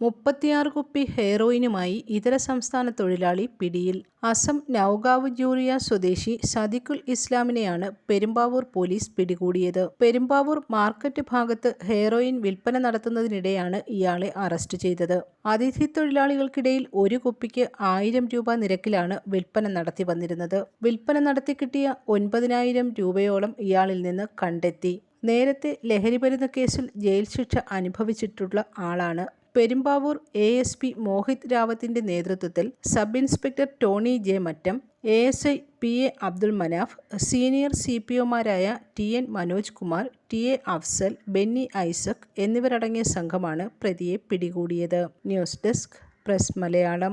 മുപ്പത്തിയാറ് കുപ്പി ഹെയറോയിനുമായി ഇതര സംസ്ഥാന തൊഴിലാളി പിടിയിൽ അസം നൌഗാവ് ജൂറിയ സ്വദേശി സദിഖുൽ ഇസ്ലാമിനെയാണ് പെരുമ്പാവൂർ പോലീസ് പിടികൂടിയത്. പെരുമ്പാവൂർ മാർക്കറ്റ് ഭാഗത്ത് ഹെയറോയിൻ വിൽപ്പന നടത്തുന്നതിനിടെയാണ് ഇയാളെ അറസ്റ്റ് ചെയ്തത്. അതിഥി തൊഴിലാളികൾക്കിടയിൽ ഒരു കുപ്പിക്ക് ആയിരം രൂപ നിരക്കിലാണ് വിൽപ്പന നടത്തി വന്നിരുന്നത്. വിൽപ്പന നടത്തി കിട്ടിയ ഒൻപതിനായിരം രൂപയോളം ഇയാളിൽ നിന്ന് കണ്ടെത്തി. നേരത്തെ ലഹരിമരുന്ന് കേസിൽ ജയിൽ ശിക്ഷ അനുഭവിച്ചിട്ടുള്ള ആളാണ്. Perumbavoor A S P Mohit റാവത്തിന്റെ നേതൃത്വത്തിൽ sub inspector Tony J Mattam A S I P A Abdul Manaf senior C P ഒമാരായ T N Manoj Kumar T A Afsal Benny Isaac എന്നിവരടങ്ങിയ സംഘമാണ് പ്രതിയെ പിടികൂടിയത്. News desk press Malayalam.